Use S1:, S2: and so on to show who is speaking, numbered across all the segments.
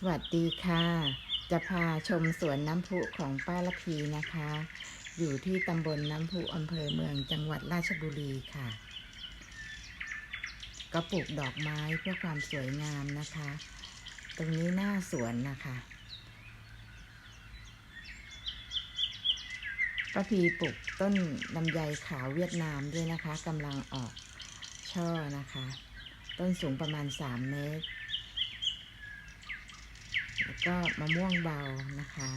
S1: สวัสดีค่ะ จะพาชมสวนน้ำพุของป้าละพีนะคะ อยู่ที่ตำบลน้ำพุอำเภอเมืองจังหวัดราชบุรีค่ะ ก็ปลูกดอกไม้เพื่อความสวยงามนะคะ ตรงนี้หน้าสวนนะคะป้าพีปลูกต้นลำไยขาวเวียดนามด้วยนะคะกำลังออกช่อนะคะ ต้นสูงประมาณ 3 เมตร ก็มะม่วงเบานะคะ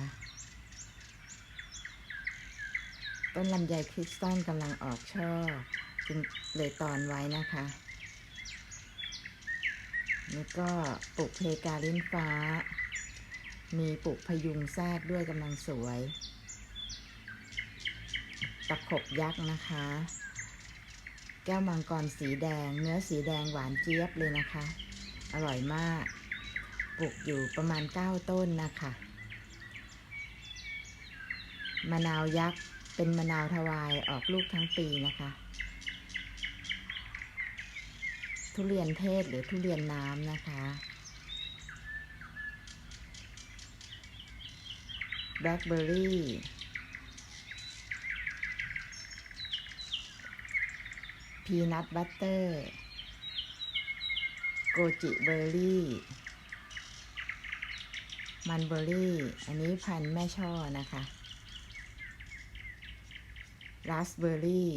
S1: ต้นลำไยคริสตัลกำลังออกช่อจึงเลยตอนไว้นะคะ แล้วก็ปลูกเพกาลิ้นฟ้า มีปลูกพยุงแทรกด้วยกำลังสวย ตะขบยักษ์นะคะ แก้วมังกรสีแดง เนื้อสีแดงหวานเจี๊ยบเลยนะคะ อร่อยมาก ปลูกอยู่ประมาณ 9 ต้นนะคะ มะนาวยักษ์เป็นมะนาวทวายออกลูกทั้งปีนะคะ ทุเรียนเทศหรือทุเรียนน้ำนะคะ แบล็คเบอร์รี่พีนัทบัตเตอร์ โกจิเบอร์รี่ มันเบอร์รี่ อันนี้พันแม่ช่อนะคะราสเบอร์รี่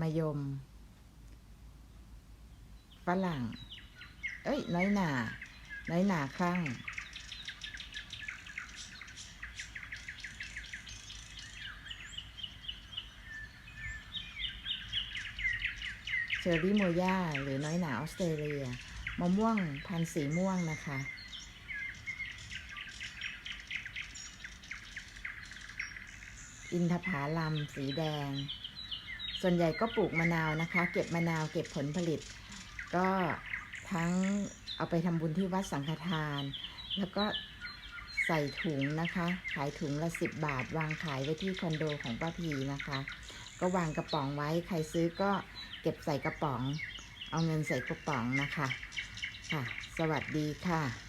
S1: มะยมฝรั่ง เอ้ย น้อยหนา น้อยหนาข้างเชอร์รี่โมย่าหรือน้อยหนาออสเตรเลีย มะม่วงพันธุ์สีม่วงนะคะ อินทผาลัมสีแดง ส่วนใหญ่ก็ปลูกมะนาวนะคะ เก็บมะนาวเก็บผลผลิต ก็ทั้งเอาไปทำบุญที่วัดสังฆทาน แล้วก็ใส่ถุงนะคะ ขายถุงละสิบบาท วางขายไว้ที่คอนโดของป้าพีนะคะ ก็วางกระป๋องไว้ใครซื้อก็เก็บใส่กระป๋อง เอาเงินใส่กระป๋องนะคะ ค่ะ สวัสดีค่ะ